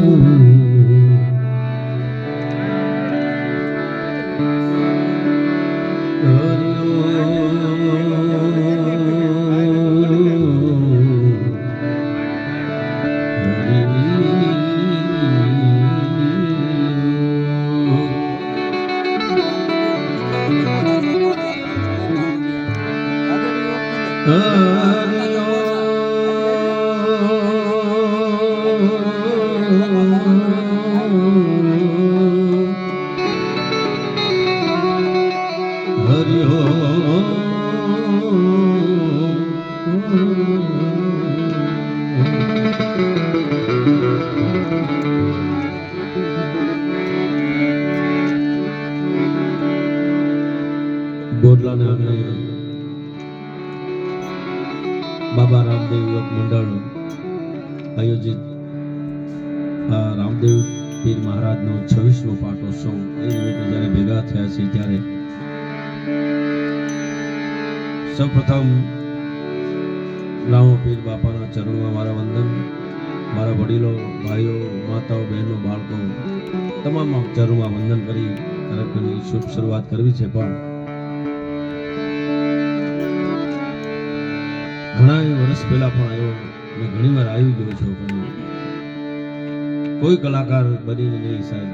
હરિ આંગણે બાબા રામદેવ યુવક મંડળ આયોજિત રામદેવ પીર મહારાજનો છવ્વીસમો પાટોત્સવ એ નિમિત્તે જ્યારે ભેગા થયા છે ત્યારે સૌપ્રથમ રામ પીર બાપાના ચરણમાં મારા વંદન, મારા વડીલો, ભાઈઓ, માતાઓ, બહેનો, બાળકો તમામ ચરણમાં વંદન કરી કાર્યક્રમની શુભ શરૂઆત કરવી છે. પણ ઘણા વર્ષ પહેલા પણ આવ્યો મેં ઘણી વાર આવી ગયો છું પણ કોઈ કલાકાર બનીને નહીં સાહેબ.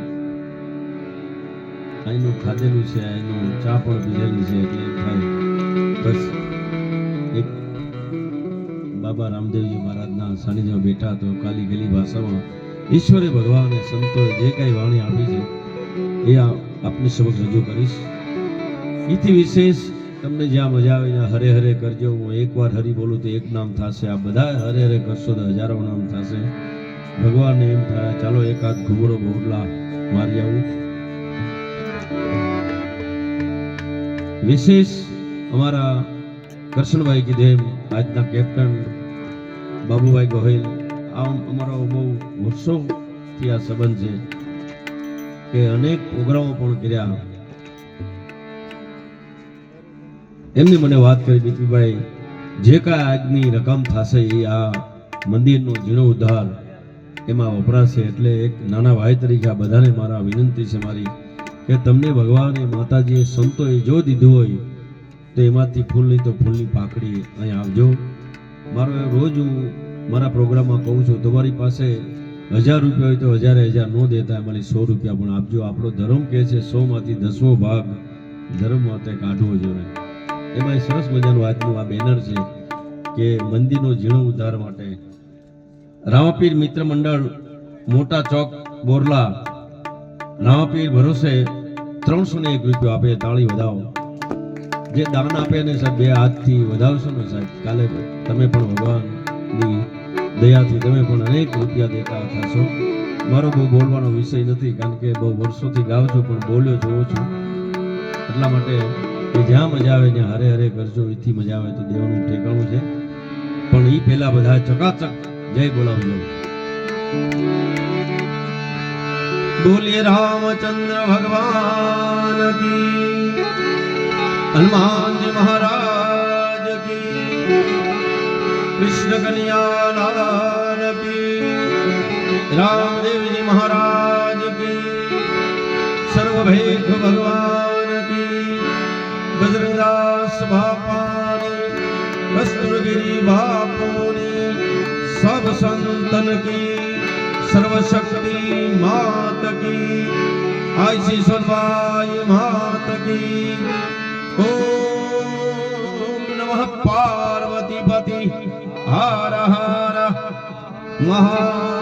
અહીંનું ખાધેલું છે અહીંનું ચા પણ પીધેલી છે એટલે એમ બસ. એક બાબા રામદેવજી મહારાજના સાનિધ્યમાં બેઠા તો કાલી ગલી ભાષામાં ઈશ્વરે ભગવાને સંતોએ જે કાંઈ વાણી આપી છે એ આપની સમક્ષ રજૂ કરીશ. એથી વિશેષ તમને જ્યાં મજા આવે ત્યાં હરે હરે કરજો. હું એકવાર હરી બોલું તો એક નામ થશે. આ બધા હરે હરે કરશો તો હજારો નામ થશે. ભગવાનને એમ થાય, ચાલો એકાદ ઘુમરો બોરલા મારી આવું. વિશેષ અમારા કરશનભાઈ કીધે આજના કેપ્ટન બાબુભાઈ ગોહિલ, આમ અમારો બહુ વર્ષોથી આ સંબંધ છે કે અનેક પ્રોગ્રામો પણ કર્યા. એમની મને વાત કરી દીપીભાઈ, જે કાંઈ આજની રકમ થશે એ આ મંદિરનો જીર્ણોદ્ધાર એમાં વપરાશે એટલે એક નાના ભાઈ તરીકે આ બધાને મારા વિનંતી છે મારી કે તમને ભગવાને માતાજીએ સંતોએ જો દીધું હોય તો એમાંથી ફૂલ નહીં તો ફૂલની પાકડી અહીં આવજો. મારો રોજ હું મારા પ્રોગ્રામમાં કહું છું, તમારી પાસે હજાર રૂપિયા હોય તો હજારે હજાર ન દેતા મને સો રૂપિયા પણ આપજો. આપણો ધર્મ કહે છે, સોમાંથી દસમો ભાગ ધર્મ માટે કાઢવો જોઈએ. એમાં સરસ મજાનું આજનું આ બેનર છે કે મંદિરનો ઝીણો ઉદ્ધાર માટે. રામાપીર મિત્ર મંડળ, મોટા ચોક, બોરલા. રામાપીર ભરોસે ત્રણસો ને એક રૂપિયો આપે, તાળી વધાવો. જે દાન આપે ને સાહેબ, બે હાથથી વધાવશો ને સાહેબ, કાલે તમે પણ ભગવાનની દયાથી તમે પણ અનેક રૂપિયા દેતા થશો. મારો બહુ બોલવાનો વિષય નથી, કારણ કે બહુ વર્ષોથી ગાવ છું, પણ બોલ્યો જોઉં છું. એટલા માટે કે જ્યાં મજા આવે ત્યાં હરે હરે કરજો એથી મજા આવે તો દેવાનું ઠેકાણું છે. પણ એ પહેલા બધા ચકાચક. જય બોલાવજો. બોલીએ રામચંદ્ર ભગવાન કી, હનુમાનજી મહારાજ કી, કૃષ્ણ કન્યાલાલ કી, રામદેવજી મહારાજ કી, સર્વભેદ ભગવાન બાપુની સબ સંતન કી સર્વશક્તિ માત કી આઈસી સર્વાય માત કી ઓમ નમઃ પાર્વતી પતિ હર હર મહાદેવ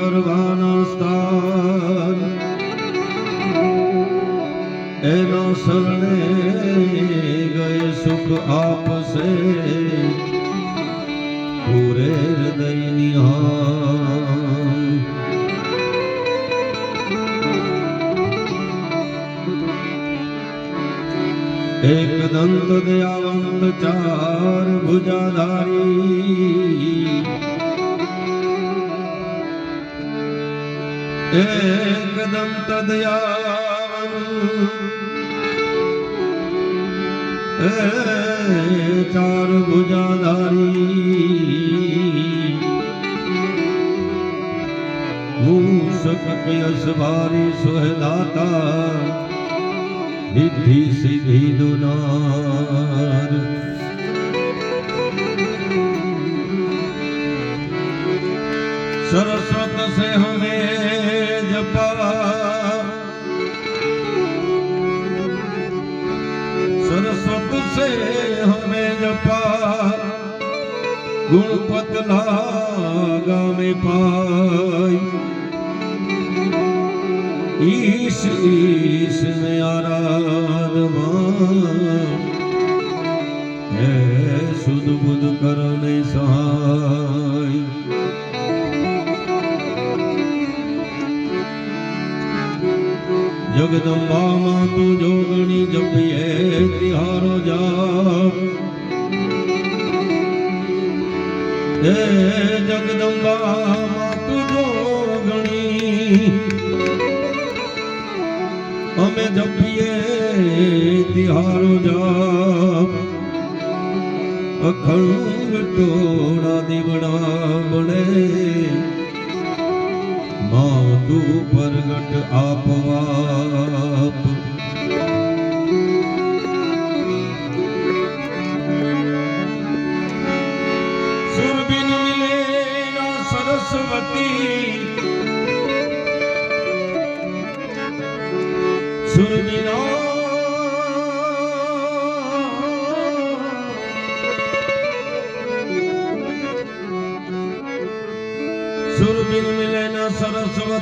કરવાના સ્થાન એનો શરણે ગયે સુખ આપશે પૂરે હૃદયની હામ એક દંત દયાવંત ચાર ભુજાધારી એકદમ તદયાવનું ચાર ભુજાધારી મૂષકયસ ભારી સુહદાતા વિધિ સિદ્ધિ દુનાર ગુણપત ના ગામે પાય ઈશ ઈશ ને આરાધમાં હે સુદ બુદ કરને સહાય જગદંબા માં તું જોગણી જપીએ તિહારો જા હે જગદંબામાં તું જોગણી અમે જપીએ તિહારો જાપ. અખંડ ટોળા દીવડા બને માતું પ્રગટ આપવાપ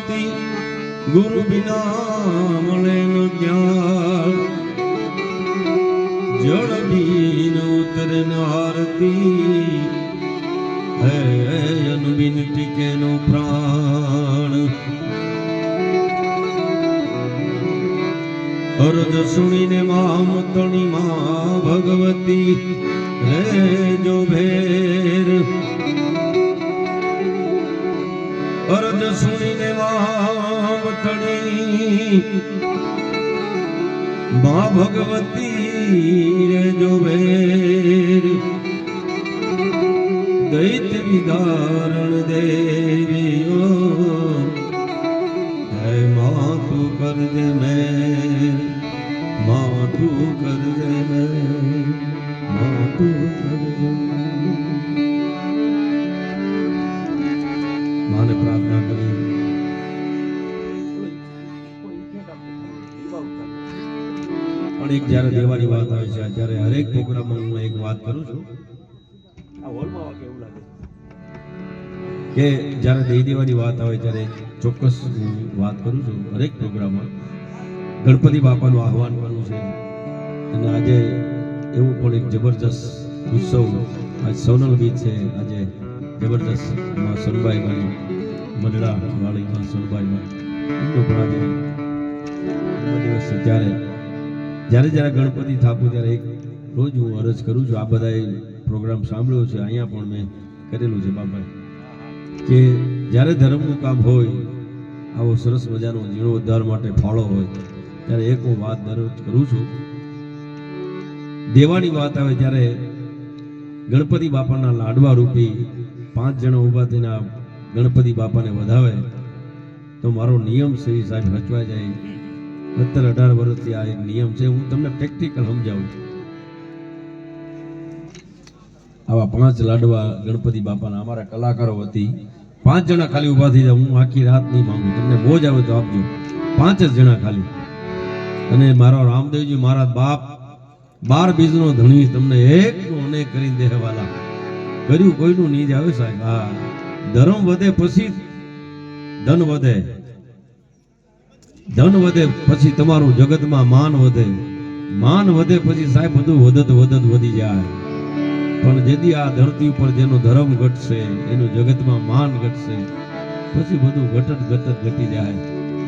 સરસ્વતી ગુરુ બિના મળે જ્ઞાન. જળ બીન ઉતરે આરતી, હે અનુબિન ટીકે નો પ્રાણ. અરજ સુણીને મામ તણી મા ભગવતી, રે જો ભેર. અરજ સુણીને મામ તણી મા ભગવતી રે જો ભેર દૈત વિદારણ દેવીઓ. હે માતું કરજે મેં માતું કરજે મેં માતું કરજે માને પ્રાર્થના કરી એક જ્યારે દેવાની વાત આવે છે ત્યારે હરેક પ્રોગ્રામમાં હું એક વાત કરું છું. કે જ્યારે દઈ દેવાની વાત આવે ત્યારે ચોક્કસ હું વાત કરું છું હરેક પ્રોગ્રામમાં. ગણપતિ બાપાનું આહવાન કરવું છે. અને આજે એવું પણ એક જબરજસ્ત ઉત્સવ આજ સોનલ બીચ છે. આજે જબરજસ્તમાં સોનબાઈ મારી મંડળા વાળી માં સોનબાઈ માં એમનો પણ આજે દિવસ ત્યારે જ્યારે જ્યારે ગણપતિ થાપું, ત્યારે એક રોજ હું અરજ કરું છું, આ બધાએ પ્રોગ્રામ સાંભળ્યો છે, અહીંયા પણ મેં કરેલું છે બાપા કે જ્યારે ધર્મનું કામ હોય, આવો સરસ મજાનો જીર્ણોદ્ધાર માટે ફાળો હોય, ત્યારે એક હું વાત દરરોજ કરું છું. દેવાની વાત આવે ત્યારે ગણપતિ બાપાના લાડવા રૂપી પાંચ જણા ઊભા થઈને ગણપતિ બાપાને વધાવે, તો મારો નિયમ શ્રી સાહેબ રચવા જાય. સત્તર અઢાર વર્ષથી આ એક નિયમ છે, હું તમને પ્રેક્ટિકલ સમજાવું આવા પાંચ લાડવા ગણપતિ બાપાના અમારા કલાકારો હતી પાંચ જણા ખાલી ઊભા થઈ જાય, હું આખી રાત નહીં માંગુ. તમને બોજ આવે તો આપજો. પાંચ જ જણા ખાલી. અને મારો રામદેવજી મારા બાપ, બાર બીજનો ધણી તમને એકનું અનેક કરી દેવાલા. કર્યું કોઈનું નહીં જ આવે સાહેબ? હા. ધર્મ વધે પછી ધન વધે. ધન વધે પછી તમારું જગતમાં માન વધે. માન વધે પછી સાહેબ બધું વધત વધત વધી જાય. પણ જેથી આ ધરતી ઉપર જેનો ધર્મ ઘટશે, એનું જગતમાં માન ઘટશે, પછી બધું ઘટત ઘટત ઘટી જાય.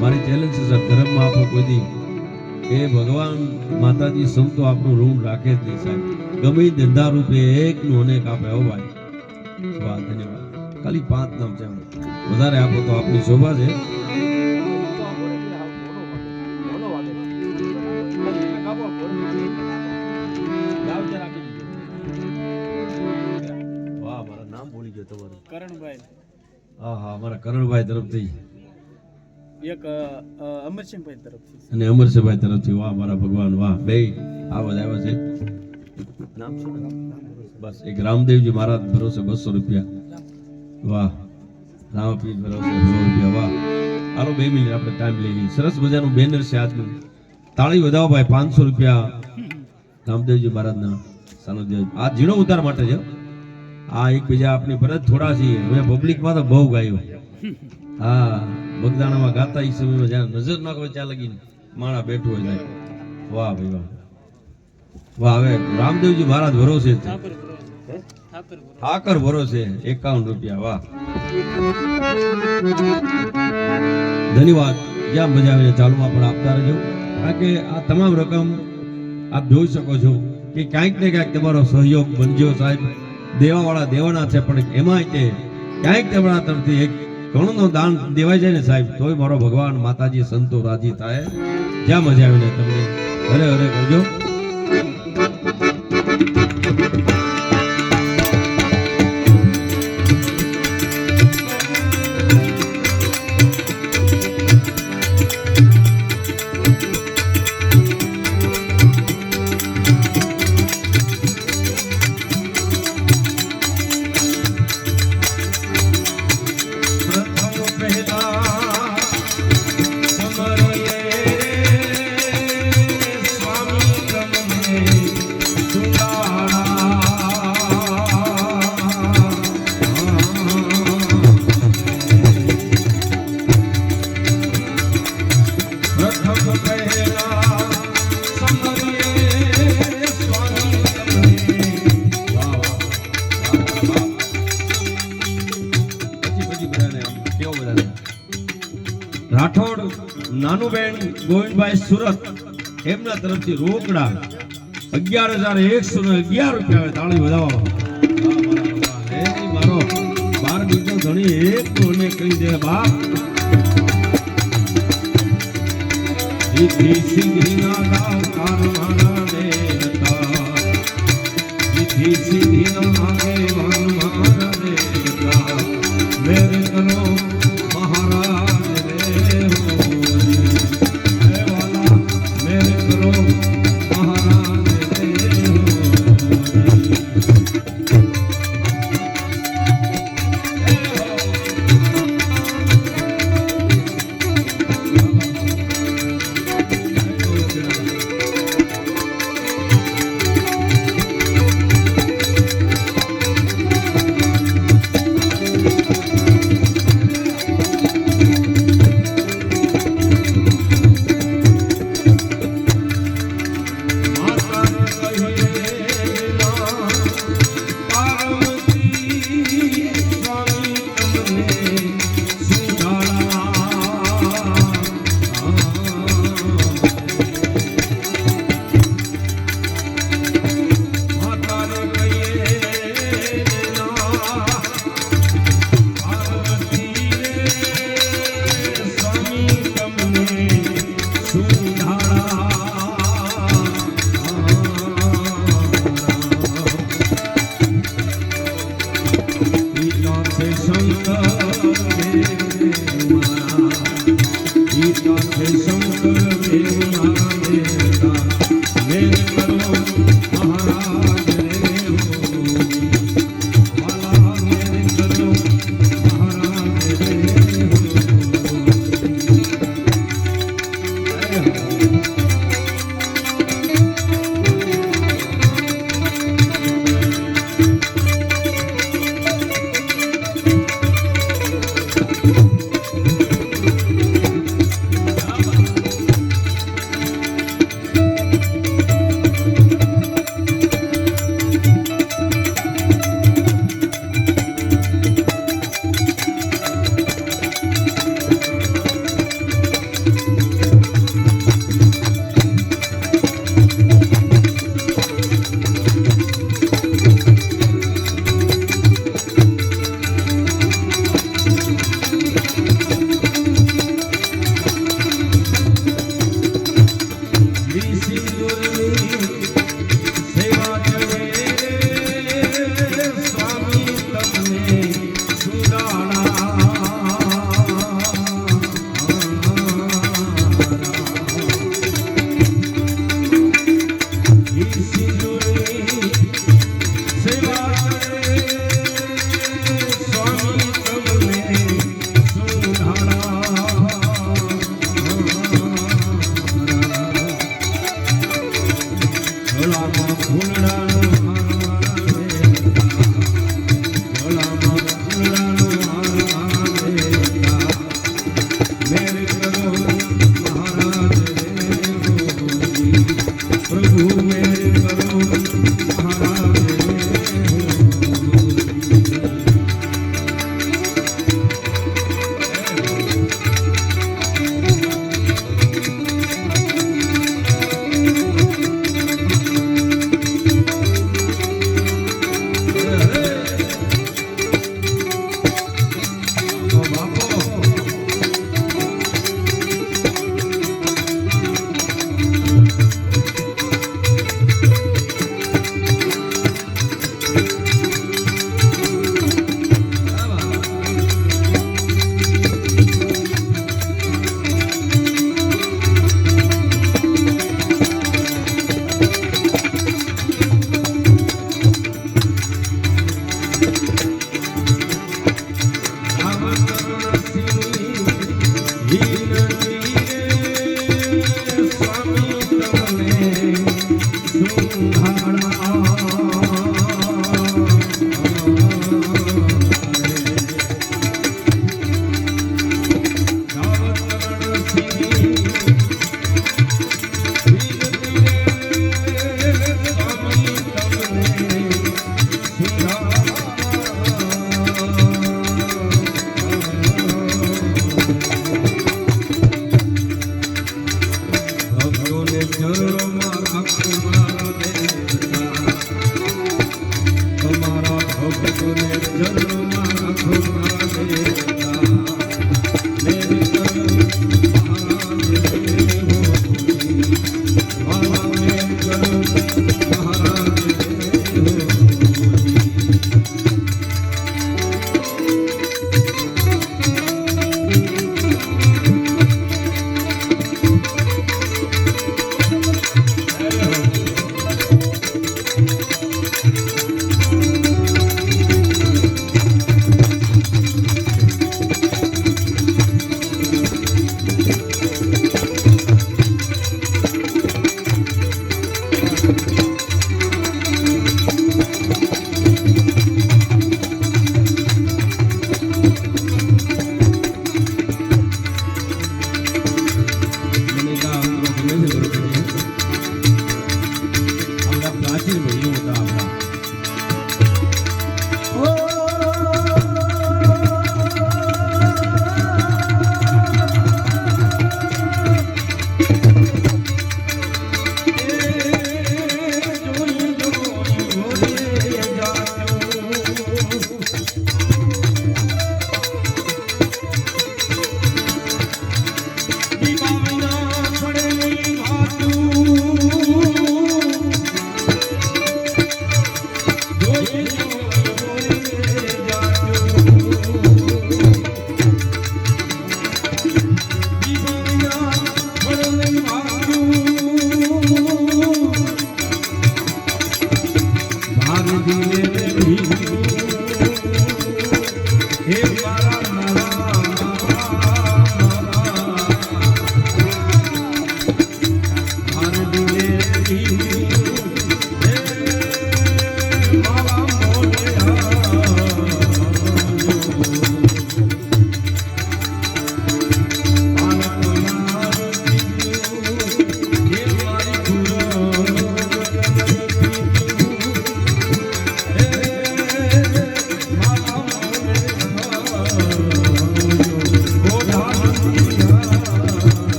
મારી ચેલેન્જ છે, સાહેબ, ધર્મમાં આપણું કોઈ એ ભગવાન માતાજી, સંતો આપણું ઋણ રાખે જ નહીં, સાહેબ. ગમે ધંધા રૂપે એકનું અનેક આપે, હો ભાઈ. વાહ, ધન્યવાદ. ખાલી પાંચ નામ છે વધારે આપો તો આપની શોભા છે. અમારા કરણભાઈ તરફથી. એક અમરસિંહભાઈ તરફથી. અને અમરસિંહભાઈ તરફથી વાહ મારા ભગવાન વાહ. બે આ બધા આવ્યા છે. નામ શું? બસ એક રામદેવજી મહારાજ ભરોસે બસો રૂપિયા. વાહ. રામપીર ભરોસે સો રૂપિયા વાહ. હાલો બે મિનિટ આપણે ટાઈમ લઈ લઈએ. સરસ મજાનું બેનર છે આજનું. તાળી વધાવો ભાઈ પાંચસો રૂપિયા. રામદેવજી મહારાજના સાનિધ્ય આ ઝીણો ઉતાર માટે છે. આ એકબીજા આપણી ભરત થોડા છીએ. હવે પબ્લિકમાં તો બહુ ગાયું. હા, બગદાણામાં ગાતા એ સમયમાં જ્યાં નજર નાખો ત્યાં લગીને માણા બેઠું હોય વાહ ભાઈ, વાહ. વાહ, હવે રામદેવજી મહારાજ ભરોસે. ઠાકર ભરોસે એકાવન રૂપિયા, વાહ. ધન્યવાદ. જ્યાં મજા આવે ચાલુમાં પણ આપતા રહેજો. કારણ કે આ તમામ રકમ આપ જોઈ શકો છો કે ક્યાંક ને ક્યાંક તમારો સહયોગ બનજો સાહેબ. દેવાવાળા દેવાના છે, પણ એમાંય તે ક્યાંક તેમના તરફથી એક ઘણું દાન દેવાય જાય ને સાહેબ, તોય મારો ભગવાન માતાજી સંતો રાજી થાય. જ્યાં મજા આવે ને તમને હરે હરે કરજો સુરત. એમના તરફથી રોકડા અગિયાર હજાર એકસો ને અગિયાર રૂપિયા તાળી વધાવો મારો બાર બીજો ધણી એક કોને કહી દે, બાપ. સિદ્ધિ ના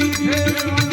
દીધી